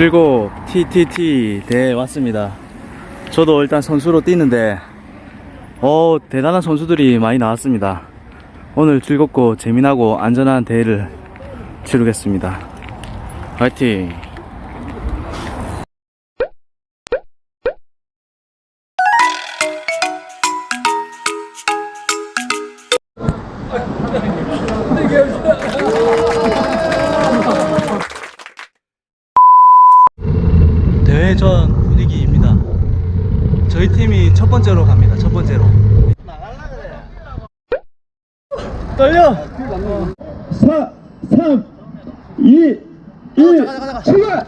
칠곡 TTT 대회 왔습니다. 저도 일단 선수로 뛰는데, 어, 대단한 선수들이 많이 나왔습니다. 오늘 즐겁고 재미나고 안전한 대회를 치르겠습니다. 화이팅! 전 분위기입니다. 저희 팀이 첫 번째로 갑니다. 첫 번째로. 떨려! 4, 3, 2, 1, 출발!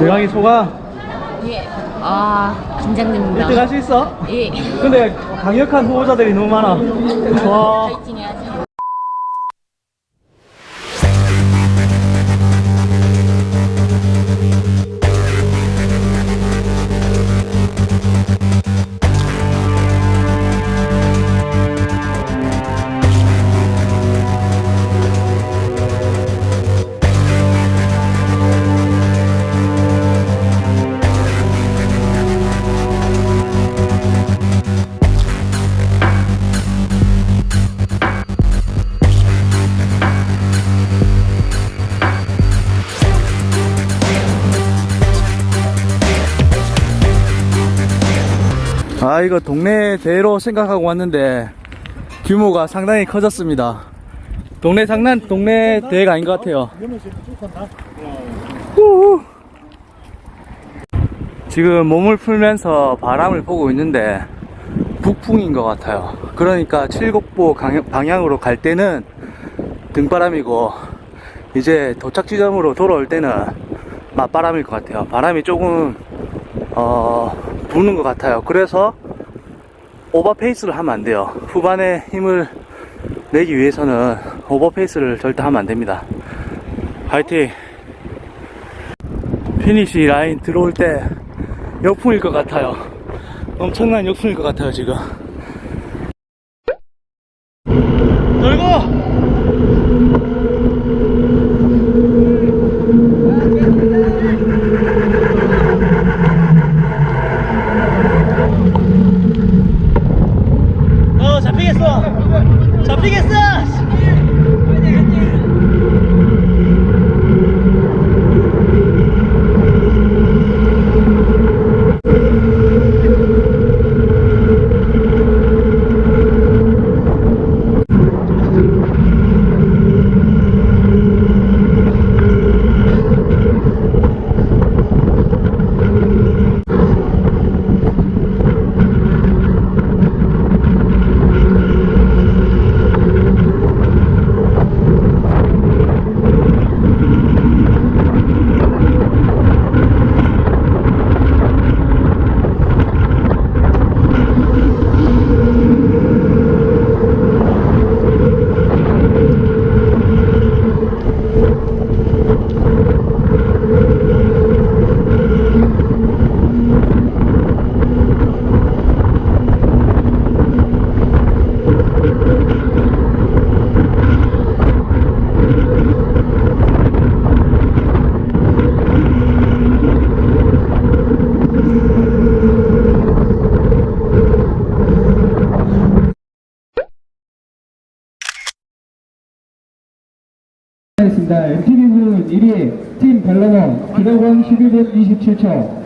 재강이 소감 예. 아, 긴장됩니다. 1등 할 수 있어? 예. 근데 강력한 후보자들이 너무 많아. 와. 파이팅 해야죠. 아, 이거 동네 대회로 생각하고 왔는데 규모가 상당히 커졌습니다. 동네 장난, 동네 대회가 아닌 것 같아요. 지금 몸을 풀면서 바람을 보고 있는데 북풍인 것 같아요. 그러니까 칠곡보 강- 방향으로 갈 때는 등바람이고 이제 도착 지점으로 돌아올 때는 맞바람일 것 같아요. 바람이 조금 어, 부는 것 같아요. 그래서 오버페이스를 하면 안 돼요. 후반에 힘을 내기 위해서는 오버페이스를 절대 하면 안 됩니다. 화이팅! 피니시 라인 들어올 때 역풍일 것 같아요. 엄청난 역풍일 것 같아요, 지금. 놀고! 어, 잡히겠어! 잡히겠어! 하겠습니다. MTB군 1위 팀 벨로몬 기록은 11분 27초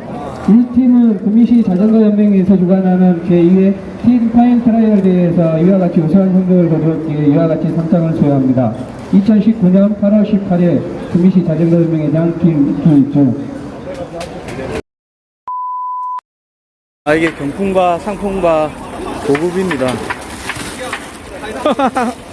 1팀은 구미시 자전거 연맹에서 주관하는 제2회 팀 파인 트라이얼 대회에서 이와 같이 우수한 성적을 거두었기에 이와 같이 상장을 수여합니다. 2019년 8월 18일 구미시 자전거 연맹회장 김기중 아, 이게 경품과 상품과 보급입니다.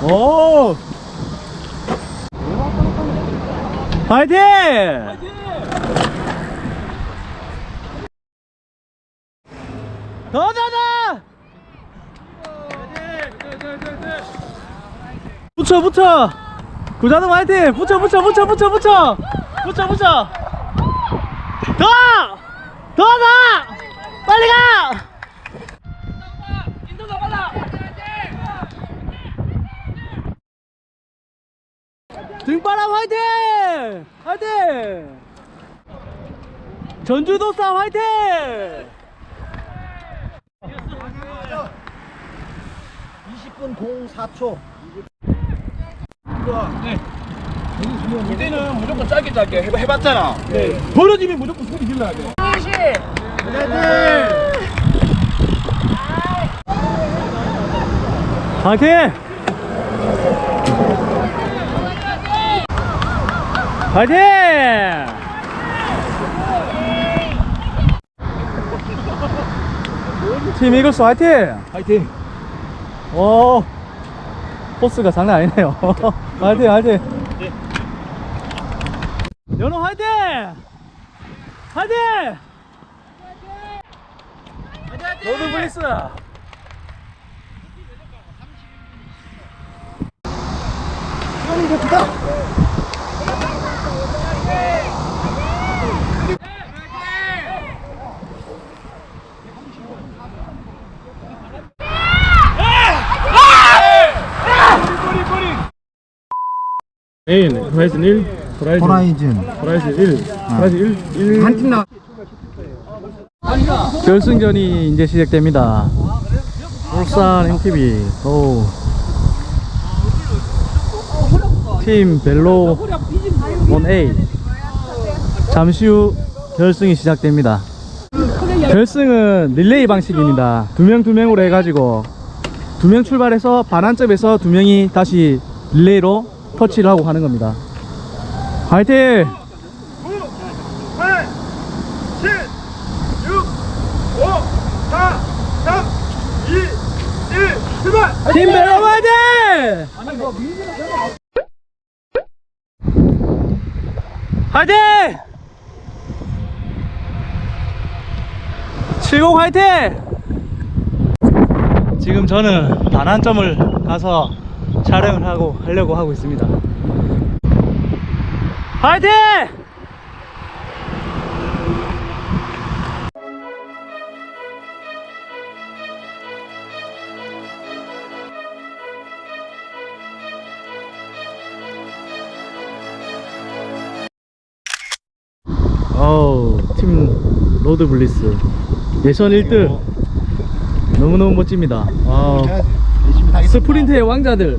오! 파이팅! 더 가자! 붙여 붙여! 구자동 화이팅! 붙여 붙여 붙여 붙여 붙여! 붙여 붙여! 더! 더 가! 빨리 가! 등 바람 화이팅! 화이팅! 전주도사 화이팅! 그때는 무조건 짧게 짧게 해봐, 해봤잖아. 네. 벌어지면 무조건 소리 질러야 돼. 화이팅! 화이팅! 팀 이글스 화이팅! 파이팅. 오, 포스가 장난 아니네요. 화이팅, 화이팅. 연호 화이팅! 화이팅! 로드 블리스! 에인, 호라이즌 1, 호라이즌, 호라이즌, 호라이즌 1, 호라이즌 1, 1. 한팀 나. 결승전이 이제 시작됩니다. 울산 MTV. 오. 팀 벨로 원 A. 잠시 후 결승이 시작됩니다. 결승은 릴레이 방식입니다. 두 명 두 명으로 해가지고 두 명 출발해서 반환점에서 두 명이 다시 릴레이로 터치를 하고 가는 겁니다. 화이팅! 8, 7, 6, 5, 4, 3, 2, 1, 출발! 팀 벨로 화이팅! 화이팅! 70 화이팅! 지금 저는 반환점을 가서 촬영을 하고 하려고 하고 있습니다. 화이팅! 팀 로드 블리스. 예선 1등. 너무너무 멋집니다. 아, 스프린트의 왕자들.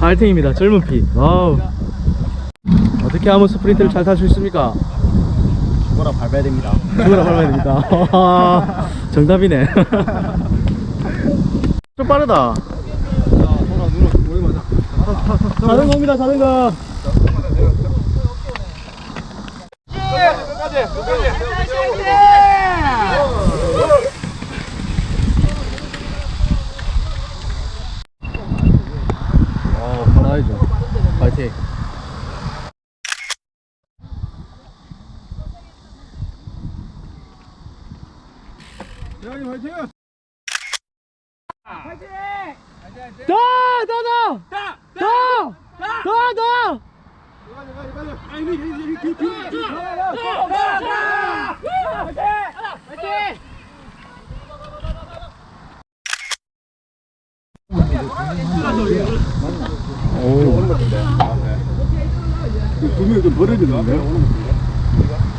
화이팅입니다. 젊은 피. 와우. 어떻게 하면 스프린트를 잘 탈 수 있습니까? 뭐라 밟아야 됩니다. 죽어라 밟아야 됩니다. 정답이네. 좀 빠르다. 자전거입니다, 자전거. 끝까지, 끝까지. 어, 나이죠. 파이팅. 대현이 화이팅! 더! 더! 더! 더! 더! 더! 분명히 좀 벌어지는데?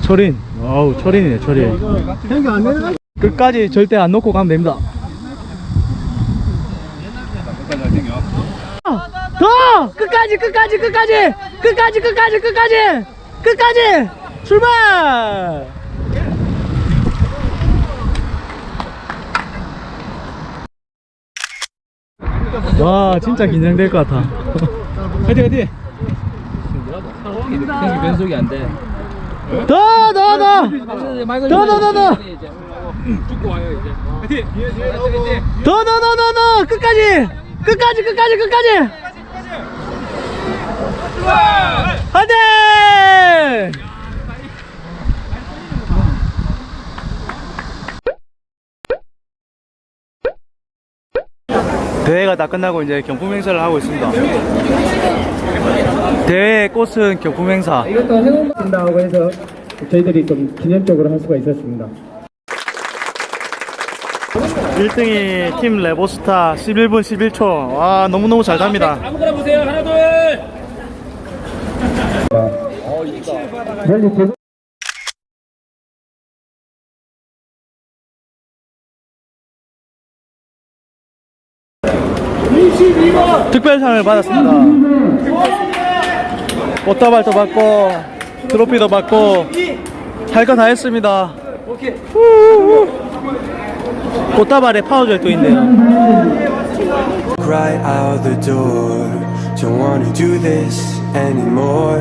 철인. 어우, 철인이네, 철인. 생각 안 내려가? 끝까지 절대 안 놓고 가면 됩니다. 더! 끝까지 끝까지 끝까지! 끝까지 끝까지 끝까지! 끝까지! 출발! 와 진짜 긴장될 것 같아. 화이팅 화이팅! 변속이 안 돼. 더 더 더 더 더 더더 더더 더더 더 더 더! 끝까지! 끝까지 끝까지 끝까지! 화이팅! 대회가 다 끝나고 이제 경품 행사를 하고 있습니다. 대회의 꽃은 경품 행사. 이것도 해놓는다고 해서 저희들이 좀 기념적으로 할 수가 있었습니다. 1등이 팀 레보스타 11분 11초. 와, 너무너무 잘 답니다. 아무거나 보세요. 하나 둘. 특별상을 받았습니다. 꽃다발도 받고, 트로피도 받고, 할 거 다 했습니다. 꽃다발에 파워젤도 있네요. right out the door. Don't wanna do this anymore.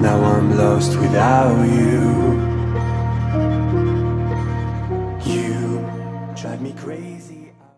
Now I'm lost without you.